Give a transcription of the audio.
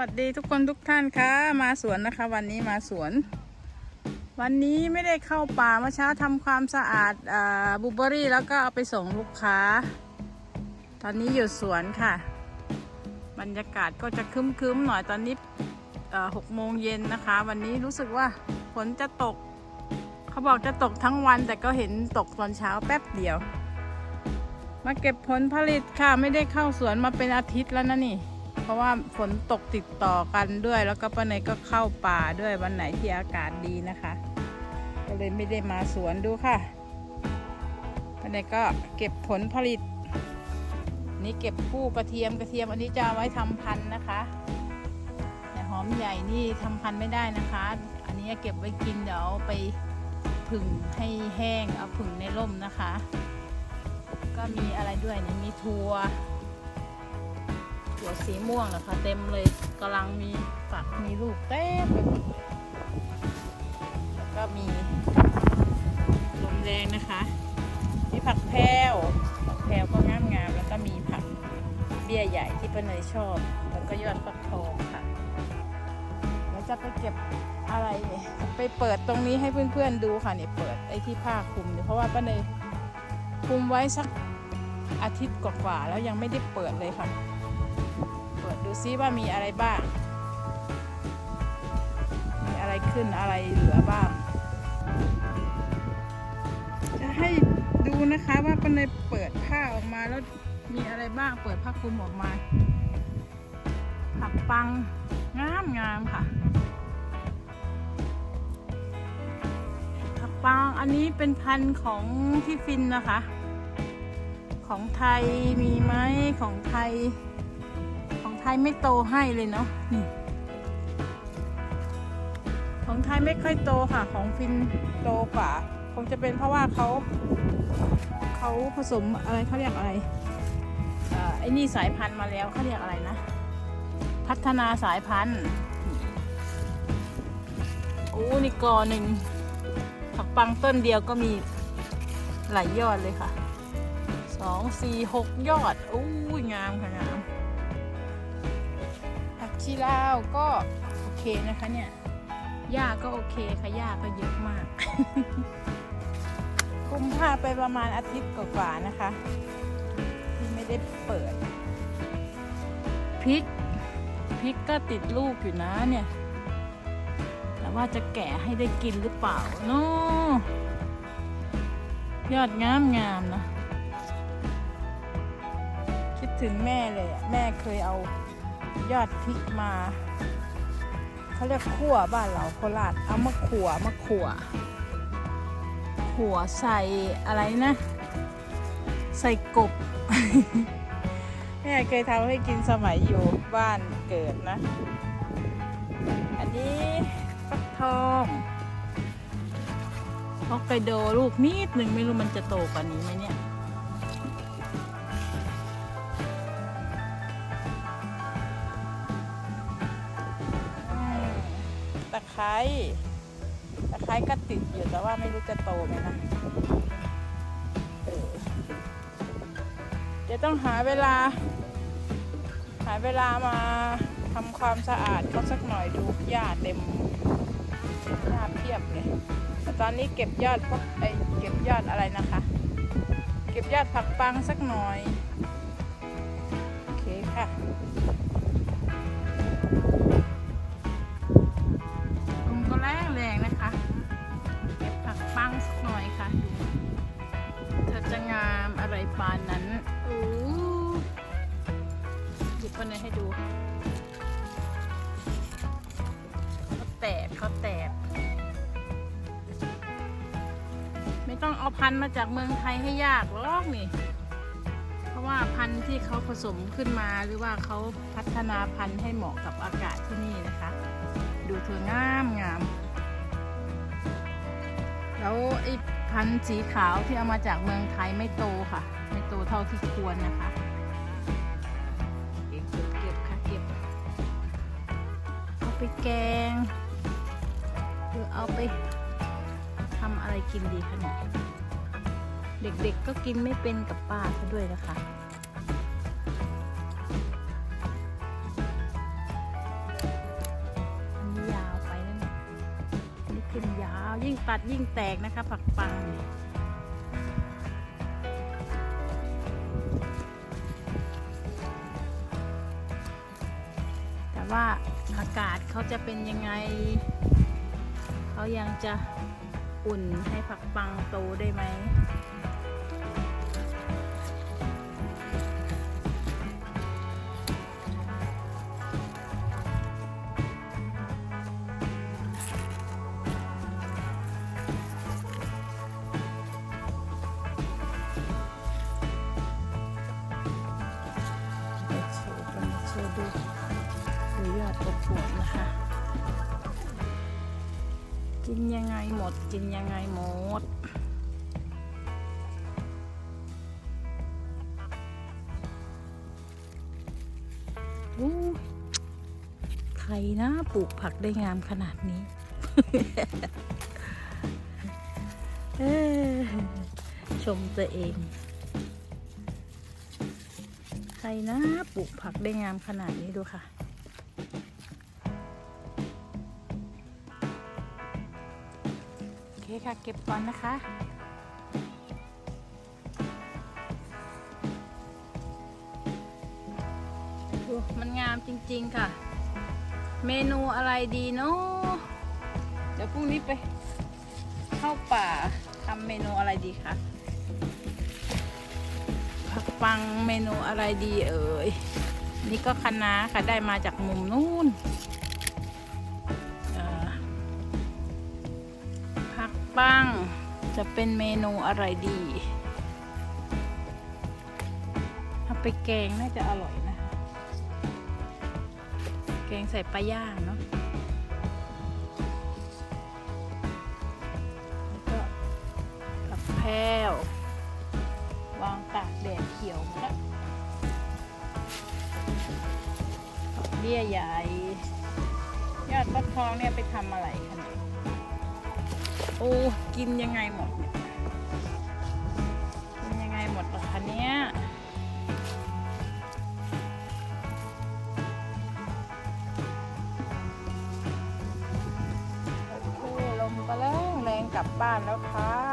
วัสดีทุกคนทุกท่านคะมาสวนนะคะ วันนี้มาสวน วันนี้ไม่ได้เข้าป่าเมื่อเช้าทำความสะอาดบูเบอรี่แล้วก็เอาไปส่งลูกค้า ตอนนี้อยู่สวนค่ะ บรรยากาศก็จะคึ้มๆหน่อยตอนนี้หกโมงเย็นนะคะ วันนี้รู้สึกว่าฝนจะตก เขาบอกจะตกทั้งวันแต่ก็เห็นตกตอนเช้าแป๊บเดียว มาเก็บผลผลิตค่ะไม่ได้เข้าสวนมาเป็นอาทิตย์แล้วนะนี่ เพราะว่าฝนตกติดต่อกันด้วย แล้วก็ป้าเนยก็เข้าป่าด้วยวันไหนที่อากาศดีนะคะ ก็เลยไม่ได้มาสวนดูค่ะป้าเนยก็เก็บผลผลิต นี่เก็บผู้กระเทียมกระเทียมอันนี้จะเอาไว้ทำพันธุ์นะคะแต่หอมใหญ่นี่ทำพันธุ์ไม่ได้นะคะ อันนี้เก็บไว้กินเดี๋ยวเอาไปผึ่งให้แห้งเอาผึ่งในร่มนะคะ ก็มีอะไรด้วยนี่มีถั่ว ถั่วสีม่วงนะคะ เต็มเลยกำลังมีฝักมีลูกเต็มไปหมดแล้วก็มีลมแรงนะคะ มีผักแพรวผักแพรวก็งามงามๆแล้วก็มีผักเบี้ยใหญ่ที่ป้าเนยชอบ แล้วก็ยอดฟักทองค่ะแล้วจะไปเก็บอะไรเนี่ยไปเปิดตรงนี้ให้เพื่อนๆดูค่ะเนี่ยเปิดไอ้ที่ผ้าคลุมเนี่ยเพราะว่าป้าเนยคลุมไว้สักอาทิตย์กว่าๆแล้วยังไม่ได้เปิดเลยค่ะ เปิดดูซิว่ามีอะไรบ้าง มีอะไรขึ้นอะไรเหลือบ้าง จะให้ดูนะคะว่าปันในเปิดผ้าออกมาแล้วมีอะไรบ้าง เปิดผ้าคลุมออกมา ผักปังงามงามค่ะ ผักปังอันนี้เป็นพันธุ์ของที่ฟินนะคะ ของไทยมีไหมของไทย ไทยไม่โตให้เลยเนาะนี่ของไทยไม่ค่อยโตค่ะ ของฟินโตกว่าคงจะเป็นเพราะว่าเขาเขาผสมอะไรเขาเรียกอะไรอ่อไอ้นี่สายพันธุ์มาแล้วเขาเรียกอะไรนะ พัฒนาสายพันธุ์โอ้นี่กอหนึ่งผักปังต้นเดียวก็มีหลายยอดเลยค่ะสองสี่หกยอดอู้งามค่ะงาม ผักชีลาวก็โอเคนะคะเนี่ยหญ้าก็โอเคค่ะหญ้าก็เยอะมากคุมผ้าไปประมาณอาทิตย์กว่าๆนะคะ ที่ไม่ได้เปิดพริกพริกก็ติดลูกอยู่นะเนี่ยแต่ว่าจะแกะให้ได้กินหรือเปล่าเนาะยอดงามงามๆนะ คิดถึงแม่เลยอะแม่เคยเอา ยอดพริกมาเขาเรียกขั่วบ้านเราโคราชเอามาขั่วมาขั่วขั่วใส่อะไรนะ ใส่กบแม่เคยทำให้กินสมัยอยู่บ้านเกิดนะ อันนี้ฟักทองฮอกไกโดลูกนิดหนึ่งไม่รู้มันจะโตกว่านี้ไหมเนี่ย ไคร้ตะไคร้ก็ติดอยู่แต่ว่าไม่รู้จะโตไหมนะเดี๋ยวต้องหาเวลา หาเวลามาทำความสะอาดเขาสักหน่อยดูหญ้าเต็มหญ้าเพียบเลยแต่ตอนนี้เก็บยอดพวกไอเก็บยอดอะไรนะคะ เก็บยอดผักปังสักหน่อย โอเคค่ะ แตกเขาแตก ไม่ต้องเอาพันธุ์มาจากเมืองไทยให้ยากหรอกนี่ เพราะว่าพันธุ์ที่เขาผสมขึ้นมาหรือว่าเขาพัฒนาพันธุ์ให้เหมาะกับอากาศที่นี่นะคะ ดูเธองามงาม แล้วไอ้พันธุ์สีขาวที่เอามาจากเมืองไทยไม่โตค่ะ ไม่โตเท่าที่ควรนะคะเก็บเก็บเก็บค่ะเก็บเอาไปแกง เออเอาไปทำอะไรกินดีคะเนี่ยเด็กๆกก็กินไม่เป็นกับป้าซะด้วยนะคะอันนี้ยาวไปแล้วเนี่ยนี่ขึ้นยาวยิ่งตัดยิ่งแตกนะคะ ผักปังเนี่ว่าอากาศเขาจะเป็นยังไง เขายังจะอุ่นให้ผักปังโตได้ไหมเดี๋ยวโชว์กันโชว์ดูดูยอดอบอวบนะคะ กินยังไงหมด กินยังไงหมดอู้ใครนะปลูกผักได้งามขนาดนี้ ชมตัวเอง ใครนะปลูกผักได้งามขนาดนี้ดูค่ะ คค่ะ เก็บก่อนนะคะ ดูมันงามจริง ๆ ค่ะ เมนูอะไรดีเนาะเดี๋ยวพรุ่งนี้ไป เข้าป่าทำเมนูอะไรดีคะผักปังเมนูอะไรดีเอ่ย นี่ก็คะน้าค่ะได้มาจากมุมนู้น ผักปังจะเป็นเมนูอะไรดีเอาไปแกงน่าจะอร่อยนะ แกงใส่ปลาย่างเนาะแล้วก็ผักแพรววางตากแดดเขียวหมดแล้วเบี้ยใหญ่ ยอดฟักทองเนี่ยไปทำอะไรคะเนี่ย โอ้กินยังไงหมดเนี่ยกินยังไงหมดหรอคะเนี่ยโอเคลมก็แรงแรงกลับบ้านแล้วค่ะ